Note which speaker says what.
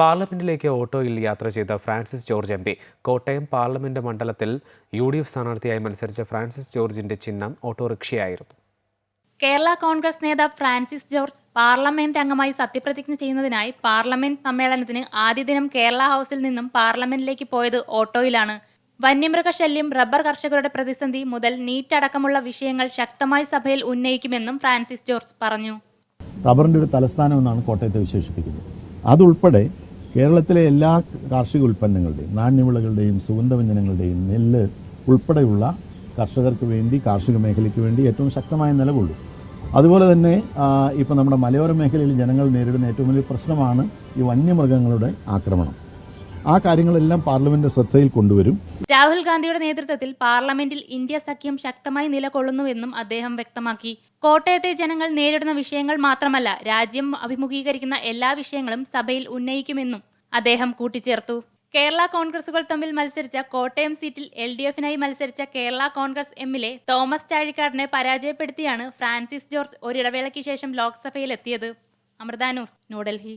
Speaker 1: പാർലമെന്റിലേക്ക് ഓട്ടോയിൽ യാത്ര ചെയ്ത Francis George M P Kottayam parliament മണ്ഡലത്തിൽ യു ഡി എഫ് സ്ഥാനാർത്ഥിയായി മത്സരിച്ച ഫ്രാൻസിസ് ജോർജിന്റെ ചിഹ്നം ഓട്ടോറിക്ഷയായിരുന്നു.
Speaker 2: കേരള കോൺഗ്രസ് നേതാവ് ഫ്രാൻസിസ് ജോർജ് പാർലമെന്റ് അംഗമായി സത്യപ്രതിജ്ഞ ചെയ്യുന്നതിനായി പാർലമെന്റ് സമ്മേളനത്തിന് ആദ്യ ദിനം കേരള ഹൗസിൽ നിന്നും പാർലമെന്റിലേക്ക് പോയത് ഓട്ടോയിലാണ്. വന്യമൃഗ ശല്യം റബ്ബർ കർഷകരുടെ പ്രതിസന്ധി മുതൽ നീറ്റ് അടക്കമുള്ള വിഷയങ്ങൾ ശക്തമായി സഭയിൽ ഉന്നയിക്കുമെന്നും ഫ്രാൻസിസ് ജോർജ് പറഞ്ഞു.
Speaker 3: റബ്ബറിന്റെ ഒരു തലസ്ഥാനം എന്നാണ് കോട്ടയത്തെ വിശേഷിപ്പിക്കുന്നത്. അതുൾപ്പെടെ കേരളത്തിലെ എല്ലാ കാർഷിക ഉൽപ്പന്നങ്ങളുടെയും നാണ്യവിളകളുടെയും സുഗന്ധവ്യഞ്ജനങ്ങളുടെയും നെല്ല് ഉൾപ്പെടെയുള്ള കർഷകർക്ക് വേണ്ടി കാർഷിക മേഖലയ്ക്ക് വേണ്ടി ഏറ്റവും ശക്തമായ നിലവുള്ളൂ അതുപോലെ തന്നെ ഇപ്പോൾ നമ്മുടെ മലയോര മേഖലയിൽ ജനങ്ങൾ നേരിടുന്ന ഏറ്റവും വലിയ പ്രശ്നമാണ് ഈ വന്യമൃഗങ്ങളുടെ ആക്രമണം. ആ കാര്യങ്ങളെല്ലാം പാർലമെന്റ് ശ്രദ്ധയിൽ കൊണ്ടുവരും.
Speaker 2: രാഹുൽ ഗാന്ധിയുടെ നേതൃത്വത്തിൽ പാർലമെന്റിൽ ഇന്ത്യ സഖ്യം ശക്തമായി നിലകൊള്ളുന്നുവെന്നും അദ്ദേഹം വ്യക്തമാക്കി. കോട്ടയത്തെ ജനങ്ങൾ നേരിടുന്ന വിഷയങ്ങൾ മാത്രമല്ല രാജ്യം അഭിമുഖീകരിക്കുന്ന എല്ലാ വിഷയങ്ങളും സഭയിൽ ഉന്നയിക്കുമെന്നും അദ്ദേഹം കൂട്ടിച്ചേർത്തു. കേരള കോൺഗ്രസുകൾ തമ്മിൽ മത്സരിച്ച കോട്ടയം സീറ്റിൽ എൽ ഡി എഫിനായി മത്സരിച്ച കേരള കോൺഗ്രസ് എമ്മിലെ തോമസ് ചാഴിക്കാടിനെ പരാജയപ്പെടുത്തിയാണ് ഫ്രാൻസിസ് ജോർജ് ഒരിടവേളയ്ക്ക് ശേഷം ലോക്സഭയിൽ എത്തിയത് അമൃത ന്യൂസ് ന്യൂഡൽഹി.